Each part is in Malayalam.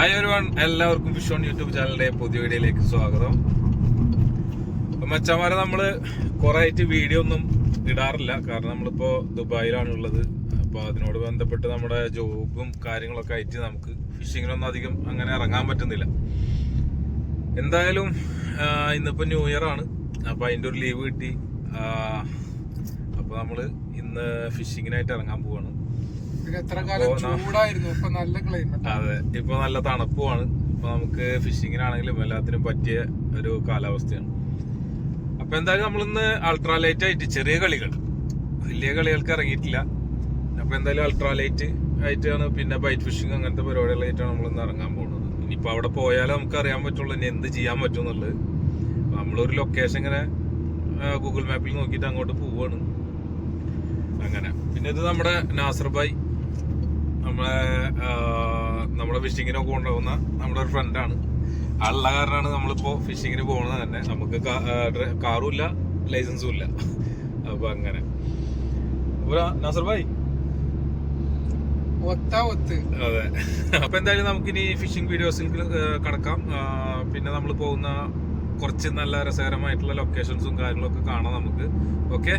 ഹായ് ഒരുവൺ എല്ലാവർക്കും വിഷോൺ യൂട്യൂബ് ചാനലിന്റെ പുതിയ വീഡിയോയിലേക്ക് സ്വാഗതം. അപ്പൊ മച്ചന്മാരെ നമ്മൾ കുറെ ആയിട്ട് വീഡിയോ ഒന്നും ഇടാറില്ല. കാരണം നമ്മളിപ്പോ ദുബായിലാണ് ഉള്ളത് അപ്പൊ അതിനോട് ബന്ധപ്പെട്ട് നമ്മുടെ ജോബും കാര്യങ്ങളൊക്കെ ആയിട്ട് നമുക്ക് ഫിഷിങ്ങിനൊന്നും അധികം അങ്ങനെ ഇറങ്ങാൻ പറ്റുന്നില്ല. എന്തായാലും ഇന്നിപ്പോൾ ഇന്നിപ്പോ ന്യൂ ഇയർ ആണ്. അപ്പൊ അതിന്റെ ഒരു ലീവ് കിട്ടി. അപ്പോൾ നമ്മൾ ഇന്ന് ഫിഷിങ്ങിനായിട്ട് ഇറങ്ങാൻ പോവാണ്. അതെ. ഇപ്പൊ നല്ല തണുപ്പുമാണ്. ഇപ്പൊ നമുക്ക് ഫിഷിങ്ങിനാണെങ്കിലും എല്ലാത്തിനും പറ്റിയ ഒരു കാലാവസ്ഥയാണ്. അപ്പൊ എന്തായാലും നമ്മളിന്ന് അൾട്രാലൈറ്റ് ആയിട്ട് ചെറിയ കളികൾ. വലിയ കളികൾക്ക് ഇറങ്ങിയിട്ടില്ല. അപ്പൊ എന്തായാലും അൾട്രാലൈറ്റ് ആയിട്ടാണ് പിന്നെ ബൈറ്റ് ഫിഷിംഗ് അങ്ങനത്തെ പരിപാടികളായിട്ടാണ് നമ്മൾ ഇന്ന് ഇറങ്ങാൻ പോകുന്നത്. ഇനിയിപ്പോ അവിടെ പോയാലേ നമുക്ക് അറിയാൻ പറ്റുള്ളൂ ഇനി എന്ത് ചെയ്യാൻ പറ്റും എന്നുള്ളത്. നമ്മളൊരു ലൊക്കേഷൻ ഇങ്ങനെ ഗൂഗിൾ മാപ്പിൽ നോക്കിയിട്ട് അങ്ങോട്ട് പോവാണ്. അങ്ങനെ. പിന്നെ ഇത് നമ്മുടെ നാസർ ഭായ് നമ്മളെ നമ്മളെ നമ്മുടെ ഫിഷിങ്ങിനൊക്കെ കൊണ്ടുപോകുന്ന നമ്മുടെ ഒരു ഫ്രണ്ടാണ് ആളുള്ള കാരണമാണ് നമ്മളിപ്പോ ഫിഷിങ്ങിന് പോകുന്നത് തന്നെ. നമുക്ക് കാറും ഇല്ല ലൈസൻസും ഇല്ല. അപ്പൊ അങ്ങനെ. നാസർ ഭായ്. അതെ. അപ്പൊ എന്തായാലും നമുക്കിനി ഫിഷിംഗ് വീഡിയോസിൽ കടക്കാം. പിന്നെ നമ്മൾ പോകുന്ന കുറച്ച് നല്ല രസകരമായിട്ടുള്ള ലൊക്കേഷൻസും കാര്യങ്ങളൊക്കെ കാണാം നമുക്ക്. ഓക്കെ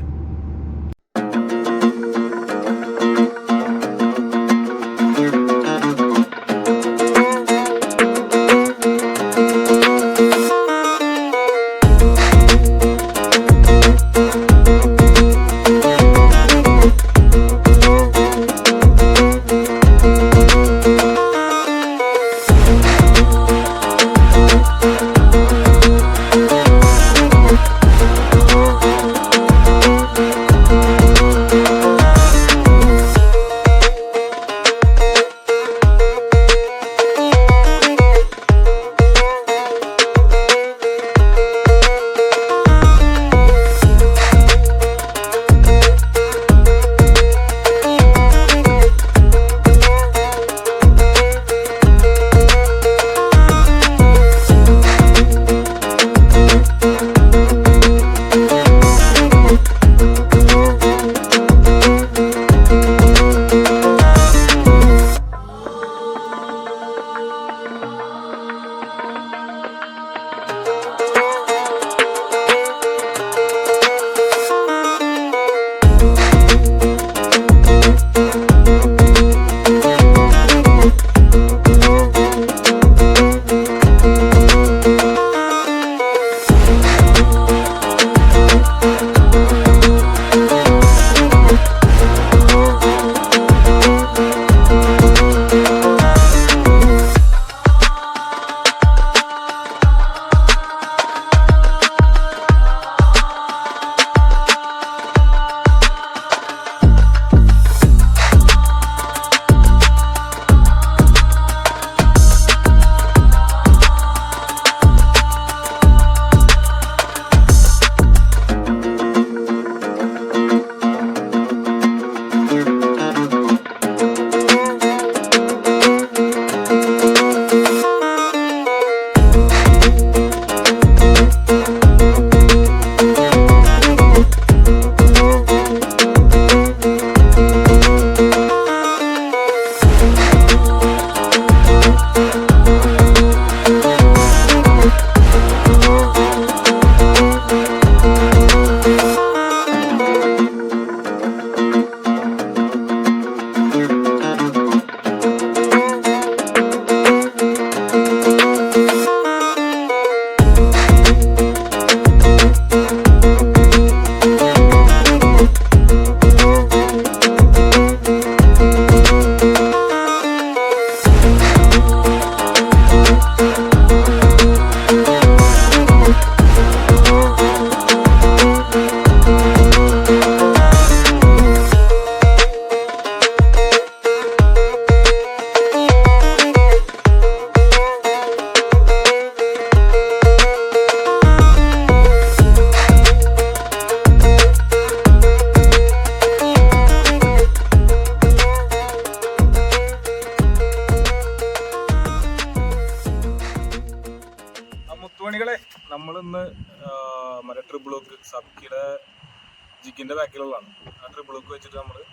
ജിഗിന്റെ ബാക്കിലുള്ളതാണ്. ആ ട്രിപ്പിളോക്ക് വെച്ചിട്ട് നമ്മൾ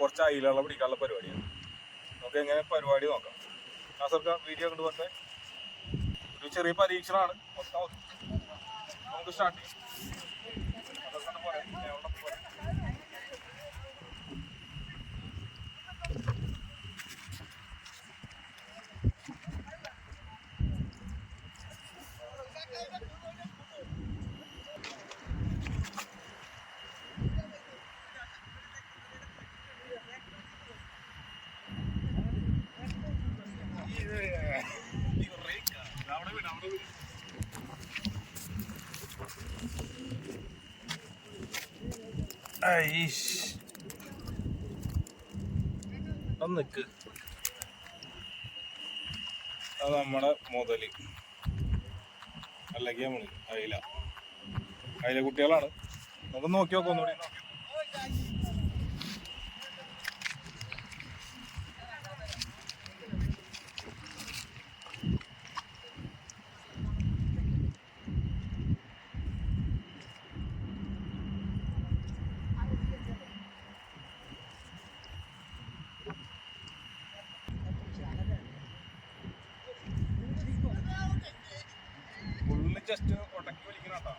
കുറച്ച് അയിലുള്ള പിടിക്കാനുള്ള പരിപാടിയാണ്. നമുക്ക് എങ്ങനെ പരിപാടി നോക്കാം. ആ നാസർക്ക വീഡിയോ കണ്ടു പോട്ടെ. ഒരു ചെറിയ പരീക്ഷണമാണ്. മൊത്തം നമുക്ക് സ്റ്റാർട്ട് ചെയ്യാം. അതൊക്കെ പറയാം. ഒന്ന് നിക്ക്. അത് നമ്മുടെ മുതൽ. അല്ലെങ്കിൽ നമ്മൾ അയില. അയില കുട്ടികളാണ് നമുക്ക് നോക്കി നോക്കാം ഒന്നുകൂടി. ജസ്റ്റ് ഉടക്കി വലിക്കണ കേട്ടോ.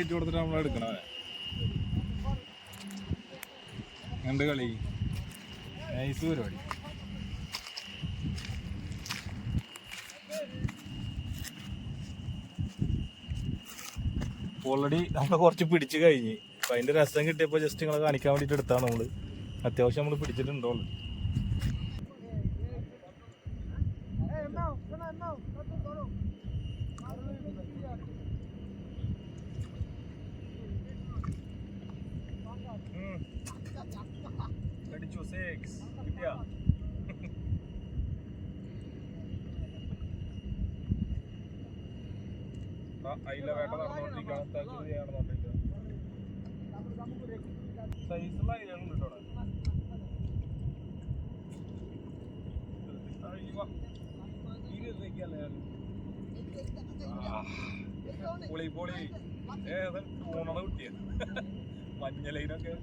ഇട്ട് കൊടുത്തിട്ട് നമ്മൾ എടുക്കണവേ എന്ത് കളി? നൈസ് പരിപാടി. ഓൾറെഡി നമ്മൾ കുറച്ച് പിടിച്ച് കഴിഞ്ഞ്. അപ്പൊ അതിന്റെ രസം കിട്ടിയപ്പോൾ ജസ്റ്റ് നിങ്ങളെ കാണിക്കാൻ വേണ്ടിയിട്ട് എടുത്താണ് നമ്മൾ അത്യാവശ്യം നമ്മൾ പിടിച്ചിട്ടുണ്ടോ? Yeah. അയില വേട്ട നടന്നുകൊണ്ടിരിക്കുകയാണ് തകൃതി ചെയ്യാണെന്നുണ്ടെങ്കിൽ സൈസുള്ള അയിലുണ്ട് കേട്ടോ പൊളി പൊളി. ഏത് ടൂണട കിട്ടിയ. മഞ്ഞലൈനൊക്കെ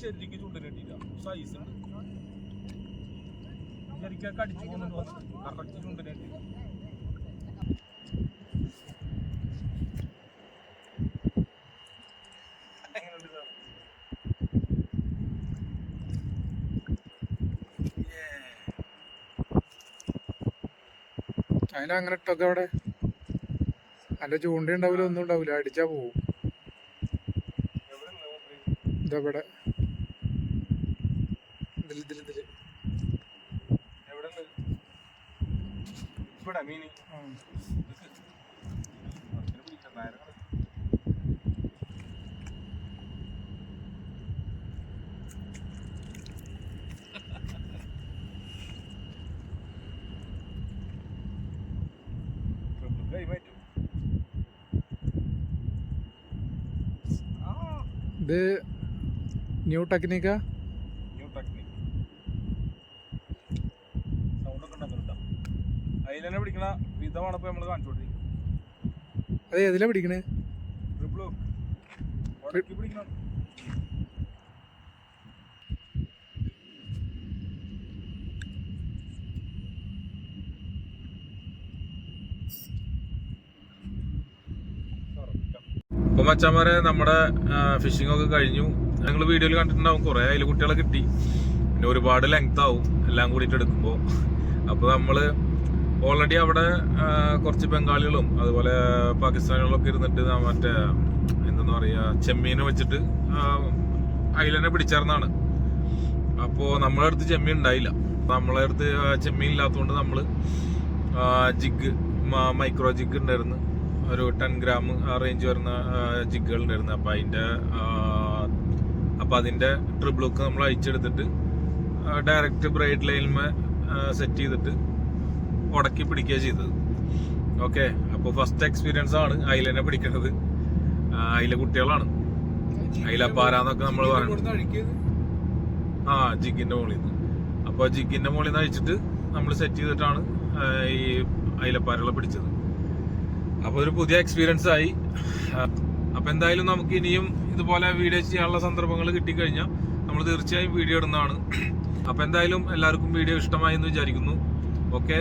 ശരിക്ക് ചുണ്ടിന് കിട്ടിയില്ല സൈസ് ഉണ്ട്. ശരിക്കൊക്കെ അടിച്ചു പോകുന്നുണ്ട്? കറക്റ്റ് ചുണ്ടിന് കിട്ടി അതിനങ്ങനെ ഇട്ടൊക്കെ അവിടെ അല്ല ചൂണ്ട ഉണ്ടാവില്ല ഒന്നും ഉണ്ടാവില്ല അടിച്ചാ പോവും? ഇതവിടെ ഇതിൽ ഇതിൽ ഇവിടെ മീന് ആ. അതിനെ പിടിക്കാം, നേരെ കളി. Triple കൈ മാറ്റും. ആ, ഇത് ന്യൂ ടെക്നിക്കാ ന്യൂ technique. Sound ഒക്കെ ഉണ്ടാക്കുന്നുണ്ടോ? അതിലെന്നെ പിടിക്കണ വിധമാണ് ഇപ്പൊ നമ്മൾ കാണിച്ചോണ്ടിരിക്കുന്നത് അത് ഏതിലാ പിടിക്കണേ? ട്രിപ്പിൾ പിടിക്കണം. അപ്പൊ മച്ചാമാരെ നമ്മുടെ ഫിഷിംഗ് ഒക്കെ കഴിഞ്ഞു. ഞങ്ങൾ വീഡിയോയിൽ കണ്ടിട്ടുണ്ടാവും കുറെ അതിൽ കുട്ടികളെ കിട്ടി. പിന്നെ ഒരുപാട് ലെങ്ത് ആവും എല്ലാം കൂടിയിട്ട് എടുക്കുമ്പോൾ അപ്പൊ നമ്മൾ ഓൾറെഡി അവിടെ കുറച്ച് ബംഗാളികളും അതുപോലെ പാകിസ്ഥാനികളൊക്കെ ഇരുന്നിട്ട് മറ്റേ എന്താ പറയാ ചെമ്മീനെ വെച്ചിട്ട് അയിലനെ പിടിച്ചേർന്നാണ്. അപ്പോ നമ്മളെ അടുത്ത് ചെമ്മീൻ ഉണ്ടായില്ല. നമ്മളെ അടുത്ത് ചെമ്മീൻ ഇല്ലാത്തതുകൊണ്ട് നമ്മൾ ജിഗ് മൈക്രോ ജിഗ് ഉണ്ടായിരുന്നു. ഒരു ടെൻ ഗ്രാം ആ റേഞ്ച് വരുന്ന ജിഗുകൾ ഉണ്ടായിരുന്നു. അപ്പൊ അതിന്റെ ആ, അപ്പൊ അതിന്റെ ട്രിബിളൊക്കെ നമ്മൾ അയച്ചെടുത്തിട്ട് ഡയറക്റ്റ് ബ്രൈഡ് ലൈനിൽ സെറ്റ് ചെയ്തിട്ട് ഉടക്കി പിടിക്കുക ചെയ്തത്. ഓക്കെ അപ്പോൾ ഫസ്റ്റ് എക്സ്പീരിയൻസ് ആണ് അയിലനെ പിടിക്കുന്നത് ആ, അയില കുട്ടികളാണ്. അയിലപ്പാരാന്നൊക്കെ നമ്മൾ പറയുന്നത് ആ ജിഗിന്റെ മുകളിൽ നിന്ന് അപ്പോൾ ജിഗിന്റെ മുകളിൽ നിന്ന് അഴിച്ചിട്ട് നമ്മൾ സെറ്റ് ചെയ്തിട്ടാണ് ഈ അയിലപ്പാരകളെ പിടിച്ചത്. അപ്പോൾ ഒരു പുതിയ എക്സ്പീരിയൻസ് ആയി. അപ്പോൾ എന്തായാലും നമുക്ക് ഇനിയും ഇതുപോലെ വീഡിയോ ചെയ്യാനുള്ള സന്ദർഭങ്ങൾ കിട്ടിക്കഴിഞ്ഞാൽ നമ്മൾ തീർച്ചയായും വീഡിയോ ഇടുന്നതാണ്. അപ്പോൾ എന്തായാലും എല്ലാവർക്കും വീഡിയോ ഇഷ്ടമായി എന്ന് വിചാരിക്കുന്നു. ഓക്കെ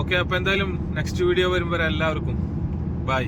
ഓക്കെ അപ്പോൾ എന്തായാലും നെക്സ്റ്റ് വീഡിയോ വരും വരെ എല്ലാവർക്കും. ബൈ